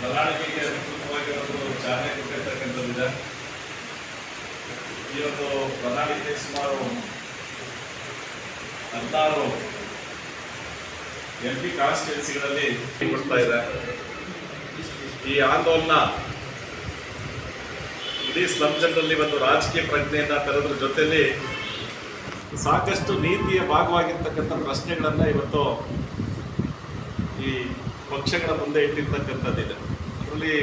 ಪ್ರಣಾಳಿಕೆಗೆ ಅಧಿಕೃತವಾಗಿ ಒಂದು ಚಾಲನೆ ಕೊಟ್ಟಿರ್ತಕ್ಕಂಥದ್ದಿದೆ ಈ ಒಂದು ಪ್ರಣಾಳಿಕೆ ಸುಮಾರು ಹದಿನಾರು ಎಂ ಪಿ ಕಾನ್ಸ್ಟಿಟ್ಯೂನ್ಸಿಗಳಲ್ಲಿ ಕೊಡ್ತಾ ಇದೆ ಈ ಆಂದೋಲನ ಇಡೀ ಸ್ಲಮ್ ಜನರಲ್ಲಿ ಒಂದು ರಾಜಕೀಯ ಪ್ರಜ್ಞೆಯನ್ನು ತರೋದ್ರ ಜೊತೆಯಲ್ಲಿ ಸಾಕಷ್ಟು ನೀತಿಯ ಭಾಗವಾಗಿರ್ತಕ್ಕಂಥ ಪ್ರಶ್ನೆಗಳನ್ನು ಇವತ್ತು ಈ ಪಕ್ಷಗಳ ಮುಂದೆ ಇಟ್ಟಿರ್ತಕ್ಕಂಥದ್ದಿದೆ. ಅದರಲ್ಲಿ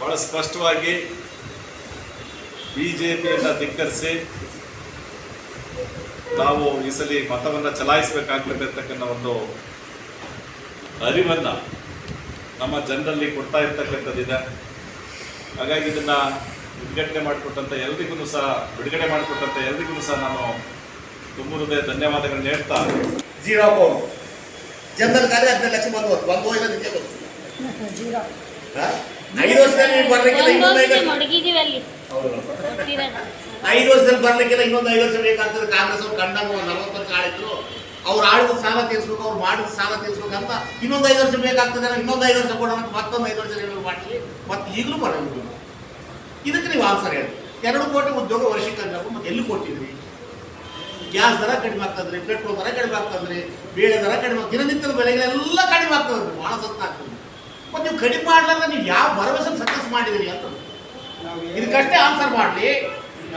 ಬಹಳ ಸ್ಪಷ್ಟವಾಗಿ ಬಿ ಜೆ ಪಿಯನ್ನು ಧಿಕ್ಕರಿಸಿ ನಾವು ಈ ಸಲ ಮತವನ್ನು ಚಲಾಯಿಸಬೇಕಾಗ್ತದೆ ಅಂತಕ್ಕಂಥ ಒಂದು ಅರಿವನ್ನು ನಮ್ಮ ಜನರಲ್ಲಿ ಕೊಡ್ತಾ ಇರ್ತಕ್ಕಂಥದ್ದಿದೆ. ಹಾಗಾಗಿ ಇದನ್ನು ಉದ್ಘಾಟನೆ ಮಾಡಿಕೊಟ್ಟಂಥ ಎಲ್ರಿಗೂ ಸಹ ಬಿಡುಗಡೆ ಮಾಡಿಕೊಟ್ಟಂಥ ಎಲ್ರಿಗೂ ಸಹ ನಾನು ತುಂಬ ಹೃದಯ ಧನ್ಯವಾದಗಳನ್ನ ಹೇಳ್ತಾ ಜೀರೋ ಅಕೌಂಟ್ ಜನರಲ್ ಖಾಲಿ ಹದಿನೈದು ಲಕ್ಷ ಬಂದು ಬಂದು ಹೋಗಿ ನಿಮಗೆ ಬಂತು ಹಾ? ಐದು ವರ್ಷದಲ್ಲಿ ನೀವು ಬರ್ಲಿಕ್ಕಿಲ್ಲ ಇನ್ನೊಂದು ಐದು ವರ್ಷದಲ್ಲಿ ಬರ್ಲಿಕ್ಕಿಲ್ಲ ಇನ್ನೊಂದು ಐದು ವರ್ಷ ಬೇಕಾಗ್ತದೆ. ಕಾಂಗ್ರೆಸ್ ಅವ್ರು ಕಂಡಂಗ ಒಂದು ನಲವತ್ತು ವರ್ಷ ಆಡಿದ್ರು ಅವ್ರು ಆಡಿದ ಸಾಲ ತೀರಿಸ್ಬೇಕು ಅವ್ರು ಮಾಡಿದ ಸಾಲ ತೀರಿಸ್ಬೇಕು ಅಂತ ಇನ್ನೊಂದು ಐದು ವರ್ಷ ಬೇಕಾಗ್ತದೆ ಇನ್ನೊಂದು ಐದು ವರ್ಷ ಕೊಡೋಣ ಅಂತ ಮತ್ತೊಂದು ಐದು ವರ್ಷ ರಿನ್ಯೂ ಮಾಡ್ತೀವಿ. ಮತ್ತೆ ಈಗಲೂ ಬರಲಿಲ್ಲ ಇದಕ್ಕೆ ನೀವು ಆನ್ಸರ್ ಹೇಳಿ ಎರಡು ಕೋಟಿ ಉದ್ಯೋಗ ವರ್ಷಕ್ಕೆ ಅಂತ ಮತ್ತೆ ಎಲ್ಲಿ ಕೊಟ್ಟಿದ್ರಿ? ಗ್ಯಾಸ್ ದರ ಕಡಿಮೆ ಆಗ್ತದ್ರಿ ಪೆಟ್ರೋಲ್ ದರ ಕಡಿಮೆ ಆಗ್ತದ್ರಿ ಬೇಳೆ ದರ ಕಡಿಮೆ ಆಗ್ತದೆ ದಿನನಿತ್ಯದ ಬೆಲೆಗಳೆಲ್ಲ ಕಡಿಮೆ ಆಗ್ತದ್ರಿ ಭಾಳ ಸತ್ತ ಆಗ್ತದೆ ಮತ್ತೆ ನೀವು ಕಡಿಮೆ ಮಾಡ್ಲಾರ್ದ ನೀವು ಯಾವ ಭರವಸೆ ಸಕ್ಸಸ್ ಮಾಡಿದಿರಿ ಅಂತ. ಇದಕ್ಕಷ್ಟೇ ಆನ್ಸರ್ ಮಾಡಲಿ.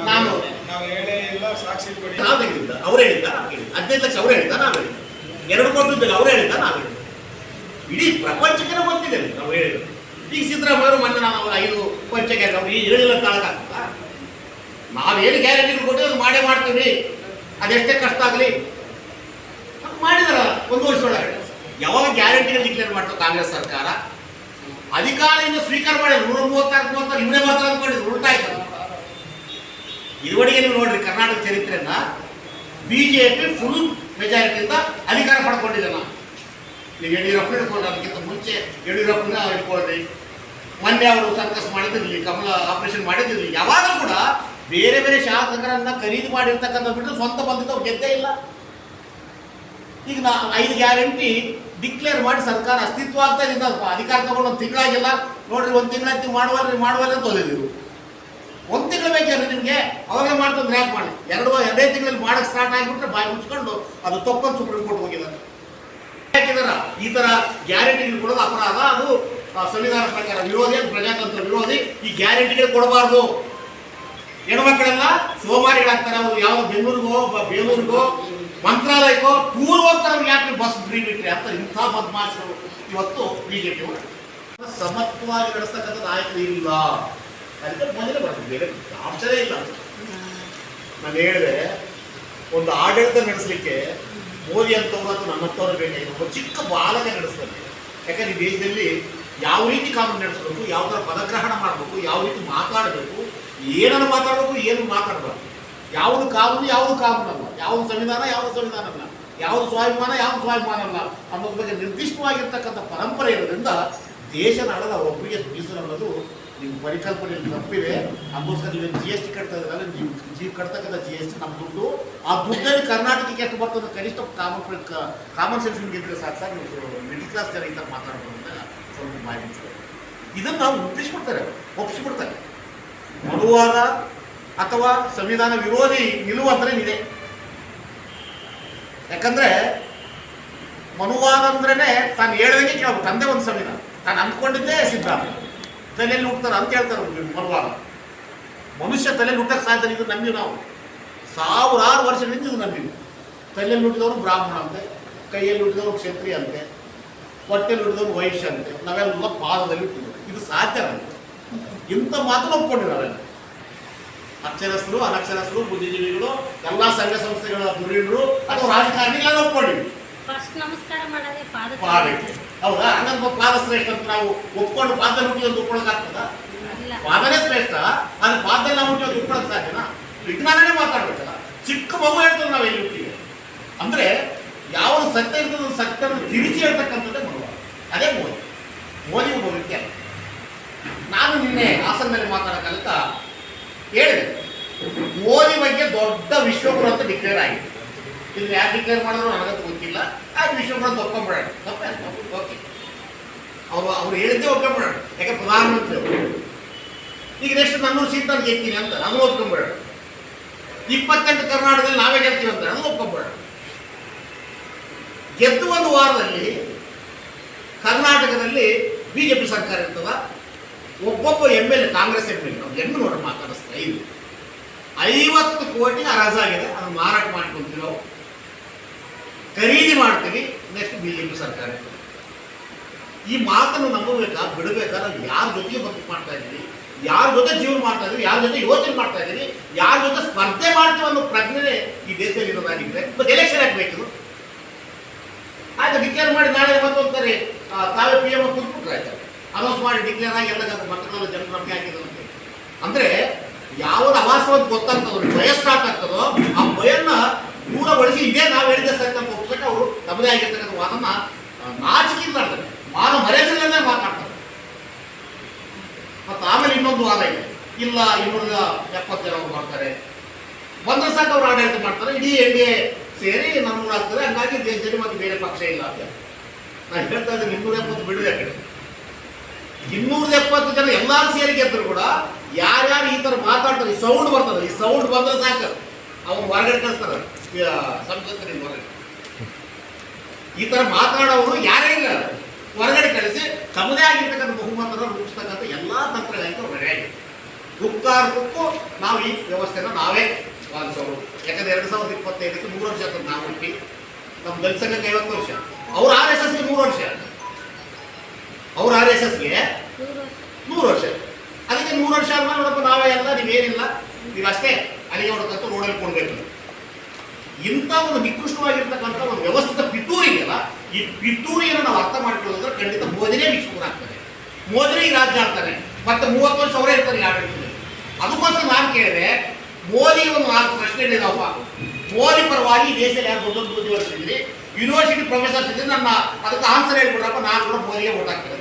ನಾನು ನಾವು ಹೇಳೇ ಇಲ್ಲ ಸಾಕ್ಷಿ ಕೊಡಿ. ನಾವು ತೆಗೆದಿದ್ದ ಅವ್ರು ಹೇಳಿದ್ದ ಹೇಳಿದ್ದ. ಹದಿನೈದು ಲಕ್ಷ ಅವ್ರು ಹೇಳಿದ್ದ ನಾವು ಹೇಳಿದ್ದ. ಎರಡು ಕೋಟಿ ಇದ್ದಾಗ ಅವ್ರು ಹೇಳಿದ್ದ ನಾವು ಹೇಳಿದ್ದ. ಇಡೀ ಪ್ರಪಂಚಕ್ಕೆ ಗೊತ್ತಿದೆ ನಾವು ಹೇಳಿದ್ರು ಈಗ ಸಿದ್ದರಾಮಯ್ಯವರು ಮೊನ್ನೆ ನಾವು ಐದು ಪಂಚಕ್ಕೆ ಅವ್ರು ಈ ಹೇಳಿಲ್ಲ ತಾಳಕ್ಕಾಗ್ತದ ನಾವೇನು ಗ್ಯಾರಂಟಿ ಕೊಟ್ಟು ಅದು ಮಾಡೇ ಮಾಡ್ತೀವಿ. ಅದೆಷ್ಟೇ ಕಷ್ಟ ಆಗಲಿ ಮಾಡಿದಾರ, ಒಂದು ವರ್ಷ ಒಳಗಡೆ ಯಾವಾಗ ಗ್ಯಾರಂಟಿನ ಡಿಕ್ಲೇರ್ ಮಾಡ್ತಾರೆ ಕಾಂಗ್ರೆಸ್ ಸರ್ಕಾರ? ಅಧಿಕಾರದಿಂದ ಸ್ವೀಕಾರ ಮಾಡಿ ನೂರ ಮೂವತ್ತಾರು ಮೂವತ್ತಾರು ಇವರೇ ಮಾತ್ರ ಅಂದ್ಕೊಂಡಿದ್ರು, ಉಲ್ಟಾ ಇತ್ತು ಇದುವರೆಗೆ ನೀವು ನೋಡ್ರಿ, ಕರ್ನಾಟಕ ಚರಿತ್ರೆಯನ್ನ ಬಿಜೆಪಿ ಫುಲ್ ಮೆಜಾರಿಟಿಯಿಂದ ಅಧಿಕಾರ ಪಡ್ಕೊಂಡಿದೆ ನಾವು ನೀವು ಯಡಿಯೂರಪ್ಪ ಇಟ್ಕೊಂಡ್ರೆ ಅದಕ್ಕಿಂತ ಮುಂಚೆ ಯಡಿಯೂರಪ್ಪನ ಇಟ್ಕೊಳ್ರಿ ಮೊನ್ನೆ ಅವರು ಸರ್ಕಸ್ ಮಾಡಿದಿರಲಿ ಕಮಲ ಆಪರೇಷನ್ ಮಾಡಿದಿರಲಿ ಯಾವಾಗಲೂ ಕೂಡ ಬೇರೆ ಬೇರೆ ಶಾಸಕರನ್ನ ಖರೀದಿ ಮಾಡಿರ್ತಕ್ಕಂಥ ಬಿಟ್ಟು ಸ್ವಂತ ಬಂದಿದ್ದು ಗೆದ್ದೇ ಇಲ್ಲ. ಈಗ ನಾ ಐದು ಗ್ಯಾರಂಟಿ ಡಿಕ್ಲೇರ್ ಮಾಡಿ ಸರ್ಕಾರ ಅಸ್ತಿತ್ವ ಆಗ್ತಾ ಇದೆ ಅಧಿಕಾರ ತಗೊಂಡು ಒಂದು ತಿಂಗಳಾಗಿಲ್ಲ. ನೋಡ್ರಿ, ಒಂದು ತಿಂಗಳ ಮಾಡುವಲ್ರಿ ಮಾಡುವಲ್ಲ ಅಂತ ಓದಿದ್ರು ಒಂದು ತಿಂಗಳು ಬೇಕಾದ್ರೆ ನಿಮಗೆ? ಅವಾಗಲೇ ಮಾಡ್ತಾ ಯಾಕೆ ಮಾಡಿ. ಎರಡು ಎರಡೇ ತಿಂಗಳಲ್ಲಿ ಮಾಡಕ್ಕೆ ಸ್ಟಾರ್ಟ್ ಆಗಿಬಿಟ್ರೆ ಬಾಯಿ ಮುಚ್ಕೊಂಡು ಅದು ತಪ್ಪನ್ನು ಸುಪ್ರೀಂ ಕೋರ್ಟ್ ಹೋಗಿದ್ದಾರೆ ಯಾಕಿದಾರ? ಈ ಥರ ಗ್ಯಾರಂಟಿಗಳು ಕೊಡೋದು ಅಪರಾಧ. ಅದು ಸಂವಿಧಾನ ಪ್ರಕಾರ ವಿರೋಧಿ, ಪ್ರಜಾತಂತ್ರ ವಿರೋಧಿ, ಈ ಗ್ಯಾರಂಟಿಗೆ ಕೊಡಬಾರ್ದು. ಹೆಣ್ಮಕ್ಳೆಲ್ಲ ಸೋಮಾರಿಗಳಾಗ್ತಾರೆ. ಅವ್ರು ಯಾವ ಬೆಂಗಳೂರಿಗೋ ಬೇಲೂರಿಗೋ, ಮಂತ್ರಾಲಯಕ್ಕೋ, ಪೂರ್ವೋತ್ತರ ಯಾಕೆ ಬಸ್ ಫ್ರೀ ಬಿಟ್ರಿ ಅಂತ ಇಂಥ ಬದಮಾಶರು ಇವತ್ತು ಬಿಜೆಪಿ ಸಮರ್ಥವಾಗಿ ನಡೆಸ್ತಕ್ಕಂಥ ನಾಯಕರು ಇಲ್ಲ. ಅದಕ್ಕೆ ಮೊದಲೇ ಬರ್ತದೆ ಬೇರೆ ಆಪ್ಷನೇ ಇಲ್ಲ. ನಾನು ಹೇಳಿದೆ, ಒಂದು ಆಡಳಿತ ನಡೆಸಲಿಕ್ಕೆ ಮೋದಿ ಅಂತವ್ರು ಅಥವಾ ಬೇಕಾಗಿಲ್ಲ ಒಬ್ಬ ಚಿಕ್ಕ ಬಾಲಕ ನಡೆಸ್ತಾರೆ. ಯಾಕಂದ್ರೆ ಈ ದೇಶದಲ್ಲಿ ಯಾವ ರೀತಿ ಕಾನೂನು ನಡೆಸಬೇಕು, ಯಾವ ಥರ ಪದಗ್ರಹಣ ಮಾಡಬೇಕು, ಯಾವ ರೀತಿ ಮಾತಾಡಬೇಕು, ಏನನ್ನು ಮಾತಾಡಬೇಕು, ಏನು ಮಾತಾಡಬಾರ್ದು. ಯಾವುದು ಕಾನೂನು ಯಾವುದು ಕಾನೂನು ಅಲ್ಲ ಯಾವುದು ಸಂವಿಧಾನ ಯಾವುದು ಸಂವಿಧಾನ ಅಲ್ಲ ಯಾವುದು ಸ್ವಾಭಿಮಾನ ಯಾವುದು ಸ್ವಾಭಿಮಾನ ಅಲ್ಲ ಅನ್ನೋದ್ರ ಬಗ್ಗೆ ನಿರ್ದಿಷ್ಟವಾಗಿರ್ತಕ್ಕಂಥ ಪರಂಪರೆ ಇರೋದ್ರಿಂದ ದೇಶ ನಾಡದ ಒಬ್ಬರಿಗೆ ಮೀಸಲು ಅನ್ನೋದು ನಿಮ್ಮ ಪರಿಕಲ್ಪನೆ ತಪ್ಪಿದೆ. ಅದಕ್ಕೋಸ್ಕರ ನೀವು ಜಿ ಎಸ್ ಟಿ ಕಟ್ತಾ ಇದ್ರಲ್ಲ ನೀವು ಜಿ ಕಟ್ತಕ್ಕಂಥ ಜಿ ಎಸ್ ಟಿ ನಮ್ಮ ದುಡ್ಡು, ಆ ದುಡ್ಡಲ್ಲಿ ಕರ್ನಾಟಕಕ್ಕೆ ಎಷ್ಟು ಬರ್ತದೆ? ಕನಿಷ್ಠ ಕಾಮನ್ ಕಾಮನ್ ಸೆನ್ಸ್ ನಿಮ್ಗೆ ಸಾಕು ಸರ್. ನೀವು ಮಿಡಿಲ್ ಕ್ಲಾಸ್ ಜನ ಈ ಥರ ಮಾತಾಡ್ಬೋದು ಅಂತ. ಬಾಯಿ ಮುಚ್ತಾರೆ ಇದನ್ನು ನಾವು ಒಪ್ಪಿಸ್ಬಿಡ್ತಾರೆ ಒಪ್ಪಿಸ್ಬಿಡ್ತಾರೆ ಮನುವಾದ ಅಥವಾ ಸಂವಿಧಾನ ವಿರೋಧಿ ನಿಲುವು ಅಂದ್ರೆ ಇದೆ. ಯಾಕಂದ್ರೆ ಮನುವಾದ ಅಂದ್ರೇನೆ ತಾನು ಹೇಳ್ದಂಗೆ ಕೇಳಬೇಕು ತಂದೆ ಒಂದು ಸಂವಿಧಾನ. ತಾನು ಅಂದ್ಕೊಂಡಿದ್ದೇ ಸಿದ್ಧಾಂತ. ತಲೆಯಲ್ಲಿ ಹುಡ್ತಾರೆ ಅಂತ ಹೇಳ್ತಾರೆ ಮನುವಾದ. ಮನುಷ್ಯ ತಲೆಯಲ್ಲಿ ಹುಟ್ಟಕ್ಕೆ ಸಾಧ್ಯ ಇದು ನಂಬಿ ನಾವು. ಸಾವಿರಾರು ವರ್ಷಗಳಿಂದ ಇದು ನಂಬಿ ತಲೆಯಲ್ಲಿ ಹುಟ್ಟಿದವರು ಬ್ರಾಹ್ಮಣ ಅಂತೆ ಕೈಯಲ್ಲಿ ಹುಟ್ಟಿದವರು ಕ್ಷತ್ರಿಯ ಅಂತೆ ಹೊಟ್ಟೆಯಲ್ಲಿ ಹುಟ್ಟಿದವರು ವೈಶ್ಯ ಅಂತೆ ನಾವೆಲ್ಲ ಪಾದದಲ್ಲಿ ಇದು ಸಾಧ್ಯ ನನಗೆ ಇಂಥ ಮಾತು ಒಪ್ಕೊಂಡಿದ್ದಾರೆ ಅಕ್ಷರಸ್ಥರು ಅನಕ್ಷರಸ್ಥರು ಬುದ್ಧಿಜೀವಿಗಳು ಎಲ್ಲ ಸಂಘ ಸಂಸ್ಥೆಗಳ ಧುರೀಣರು ಅಥವಾ ರಾಜಕಾರಣಿಗಳನ್ನ ಒಪ್ಕೊಂಡಿವಿ. ಪಾದಕ್ಕೆ. ಹೌದಾ? ಹಂಗಂತ ಪಾದ ಶ್ರೇಷ್ಠ ಅಂತ ನಾವು ಒಪ್ಕೊಂಡು ಪಾದ ಮುಟ್ಟಿ ಅಂತ ಒಪ್ಕೊಳಕ್ಕಾಗ್ತದ ಇಲ್ಲ. ಪಾದನೇ ಶ್ರೇಷ್ಠ ಅದು ಪಾದದಲ್ಲಿ ನಾವು ಹುಟ್ಟಿ ಒಪ್ಕೊಳಕ್ ಸಾಧ್ಯನಾ? ವಿಜ್ಞಾನನೇ ಮಾತಾಡ್ಬೇಕಲ್ಲ. ಚಿಕ್ಕ ಮಗು ಹೇಳ್ತದೆ ನಾವು ಎಲ್ಲಿ ಅಂದ್ರೆ ಯಾವ ಸತ್ಯ ಇರ್ತದ ಸತ್ಯ ತಿರುಚಿ ಹೇಳ್ತಕ್ಕಂಥದ್ದೇ ಮನುವಾದ ಅದೇ ಮೋದಿ ಮೋದಿ ಒಬ್ಬ ವ್ಯಕ್ತಿ ಅಲ್ಲ. ನಾನು ನಿನ್ನೆ ಹಾಸನದಲ್ಲಿ ಮಾತಾಡೋಕ್ಕಂತ ಹೇಳಿದೆ. ಮೋದಿ ಬಗ್ಗೆ ದೊಡ್ಡ ವಿಶ್ವಗುರು ಅಂತ ಡಿಕ್ಲೇರ್ ಆಗಿದೆ. ಇದನ್ನ ಯಾರು ಡಿಕ್ಲೇರ್ ಮಾಡಿದ್ರು ನನಗಂತೂ ಗೊತ್ತಿಲ್ಲ. ಆ ವಿಶ್ವಗುರು ಒಪ್ಕೊಂಡ್ಬಿಡೋಣ ಓಕೆ. ಅವರು ಅವ್ರು ಹೇಳಿದ್ದೇ ಒಪ್ಕೊಂಡ್ಬಿಡೋಣ ಯಾಕೆ ಪ್ರಧಾನಮಂತ್ರಿ ಅವರು? ಈಗ ನೆಕ್ಸ್ಟ್ ನನ್ನೂರು ಸೀಟ್ ನಾನು ಗೆಲ್ತೀನಿ ಅಂತ ನಾನು ಒಪ್ಕೊಂಬೇಡ ಇಪ್ಪತ್ತೆಂಟು ಕರ್ನಾಟಕದಲ್ಲಿ ನಾವೇ ಗೆಲ್ತೀವಿ ಅಂತ ನಾನು ಒಪ್ಕೊಂಬೇಡ ಗೆದ್ದು ಒಂದು ವಾರದಲ್ಲಿ ಕರ್ನಾಟಕದಲ್ಲಿ ಬಿಜೆಪಿ ಸರ್ಕಾರ ಇರ್ತದ, ಒಬ್ಬೊಬ್ಬ M L A Congress M L ನಾವು ಹೆಣ್ಣು ನೋಡಿ ಮಾತಾಡಿಸ್ತಾ ಐವತ್ತು ಕೋಟಿ ಅರಾಜಾಗಿದೆ ಅದನ್ನು ಮಾರಾಟ ಮಾಡ್ಕೊಂತೀವಿ ಖರೀದಿ ಮಾಡ್ತೀವಿ ನೆಕ್ಸ್ಟ್ ಬಿಜೆಪಿ ಸರ್ಕಾರ ಇರ್ತದೆ. ಈ ಮಾತನ್ನು ನಂಬಬೇಕಾ, ಬಿಡಬೇಕಾ ಯಾರ ಜೊತೆಗೆ ಬದುಕು ಮಾಡ್ತಾ ಇದ್ದೀವಿ, ಯಾರ ಜೊತೆ ಜೀವನ ಮಾಡ್ತಾ ಇದ್ದೀವಿ, ಯಾರ ಜೊತೆ ಯೋಚನೆ ಮಾಡ್ತಾ ಇದ್ದೀವಿ, ಯಾರ ಜೊತೆ ಸ್ಪರ್ಧೆ ಮಾಡ್ತೀವಿ ಅನ್ನೋ ಪ್ರಜ್ಞೆ ಈ ದೇಶದಲ್ಲಿ ಇರೋದಾಗಿದ್ರೆ, ಮತ್ತೆ ಎಲೆಕ್ಷನ್ ಹಾಕ್ಬೇಕಿದು ಆಯ್ತು ಡಿಕ್ಲೇರ್ ಮಾಡಿ ನಾಳೆ ಮತ್ತೊಂದ್ಸರಿ ತಾವೇ ಪಿ ಎಂ ಕೂತ್ಬಿಟ್ರೆ, ಆಯ್ತು. ಅನೌನ್ಸ್ ಮಾಡಿ ಡಿಕ್ಲೇರ್ ಆಗಿ ಎಲ್ಲ ಮಕ್ಕಳು ಜನರು ನಮಗೆ ಹಾಕಿದಂತೆ ಅಂದ್ರೆ, ಯಾವ್ದು ಅವಾಸವಂತ ಗೊತ್ತಾಗ್ತದೋ, ಭಯ ಸ್ಟಾರ್ಟ್ ಆಗ್ತದೋ, ಆ ಭಯನ್ನ ದೂರಗೊಳಿಸಿ ಇದೇ ನಾವು ಹೇಳಿದ ಸತ್ಯ ಪುಸ್ತಕ ಅವರು ತಮ್ಮದೇ ಆಗಿರ್ತಕ್ಕಂಥ ವಾದನ್ನ ನಾಚಿಕೆ ಆಡ್ತಾರೆ ಮಾನ ಮರ್ಯಾದೆಗಳನ್ನೇ ಮಾತಾಡ್ತಾರೆ. ಮತ್ತೆ ಆಮೇಲೆ ಇನ್ನೊಂದು ವಾದ ಇದೆ. ಇಲ್ಲ ಇನ್ನೂರ ಎಪ್ಪತ್ತು ಜನ ಮಾಡ್ತಾರೆ. ಬಂದ್ರೆ ಸಾಕು, ಅವ್ರು ಆಡಳಿತ ಮಾಡ್ತಾರೆ. ಇಡೀ ಎನ್ ಎ ಸೇರಿ ನಮ್ಗೆ ಆಗ್ತದೆ. ಹಂಗಾಗಿ ದೇಶದಲ್ಲಿ ಮತ್ತೆ ಬೇರೆ ಪಕ್ಷ ಇಲ್ಲ ಅಂತ ನಾನು ಹೇಳ್ತಾ ಇದ್ದೀನಿ ಇನ್ನೂರ ಎಪ್ಪತ್ತು ಬಿಡದೆ ಆ ಕಡೆ. ಇನ್ನೂರ ಎಪ್ಪತ್ತು ಜನ ಎಲ್ಲರೂ ಸೇರಿ ಗೆದ್ದರು ಕೂಡ ಯಾರ್ಯಾರು ಈ ಥರ ಮಾತಾಡ್ತಾರೆ, ಈ ಸೌಂಡ್ ಬರ್ತದೆ. ಈ ಸೌಂಡ್ ಬಂದ್ರೆ ಸಾಕು. ಅವ್ರು ಹೊರಗಡೆ ಕಳಿಸ್ತಾರೆ. ಸಂಸತ್ತಿನ ಹೊರಗಡೆ. ಈ ಥರ ಮಾತಾಡೋರು ಯಾರೇ ಇಲ್ಲ. ಹೊರಗಡೆ ಕಳಿಸಿ ತಮ್ಮದೇ ಆಗಿರ್ತಕ್ಕಂಥ ಬಹುಮತನ ರೂಪಿಸ್ತಕ್ಕಂಥ ಎಲ್ಲ ತಂತ್ರಗಳಿಗೆ ಹೊರಗಡೆ ಆಗಿದೆ ದುಃಖಾರ್ಧಕ್ಕೂ ನಾವು ಈ ವ್ಯವಸ್ಥೆನ ನಾವೇ ಪಾಲಿಸೋರು ಯಾಕಂದ್ರೆ ಎರಡು ಸಾವಿರದ ಇಪ್ಪತ್ತೈದಕ್ಕೆ ಮೂರು ವರ್ಷ ಆಗ್ತದೆ ನಾವು ಹುಟ್ಟಿ. ನಮ್ಮ ದಲಿತ ಸಂಘಕ್ಕೆ ಐವತ್ತು ವರ್ಷ. ಅವ್ರ ಆರ್ ಎಸ್ ಎಸ್ಗೆ ಮೂರು ವರ್ಷ. ಅವ್ರ ಆರ್ ಎಸ್ ಎಸ್ಗೆ ನೂರು ವರ್ಷ. ಅದಕ್ಕೆ ನೂರು ವರ್ಷ ಆದ್ಮೇಲೆ ನೋಡಪ್ಪ, ನಾವೇ ಅಲ್ಲ, ನೀವೇನಿಲ್ಲ. ನೀವು ಅಷ್ಟೇ ಅಲ್ಲಿಗೆ ನೋಡಕ್ಕಂತೂ ರೋಡಲ್ಲಿ ಕೊಡಬೇಕು. ಇಂಥ ಒಂದು ನಿಕೃಷ್ಟವಾಗಿರ್ತಕ್ಕಂಥ ಒಂದು ವ್ಯವಸ್ಥಿತ ಇದೆಯಲ್ಲ ಈ ಪಿತೂರಿಯನ್ನು ನಾವು ಅರ್ಥ ಮಾಡ್ಕೊಳ್ಳೋದ್ರೆ ಖಂಡಿತ ಮೋದಿನೇ ಆಗ್ತದೆ ಮೋದಿನೇ ರಾಜ್ಯ ಆಗ್ತಾನೆ. ಮತ್ತೆ ಮೂವತ್ತು ವರ್ಷ ಅವರೇ ಇರ್ತಾರೆ ಆಡಳಿತದಲ್ಲಿ. ಅದಕ್ಕೋಸ್ಕರ ನಾನು ಕೇಳಿದೆ ಮೋದಿ ಒಂದು ನಾಲ್ಕು ಪ್ರಶ್ನೆ ಇದ್ದಾವಪ್ಪ ಮೋದಿ ಪರವಾಗಿ ದೇಶದಲ್ಲಿ ಯಾರು ದೊಡ್ಡ ದೊಡ್ಡ ಯೂನಿವರ್ಸಿಟಿ ಪ್ರೊಫೆಸರ್ಸ್ ಇದ್ರೆ ನನ್ನ ಅದಕ್ಕೆ ಆನ್ಸರ್ ಹೇಳ್ಬಿಡ್ರಪ್ಪ, ನಾನು ಕೂಡ ಮೋದಿಗೆ ಓಟ್ ಹಾಕ್ತೇನೆ.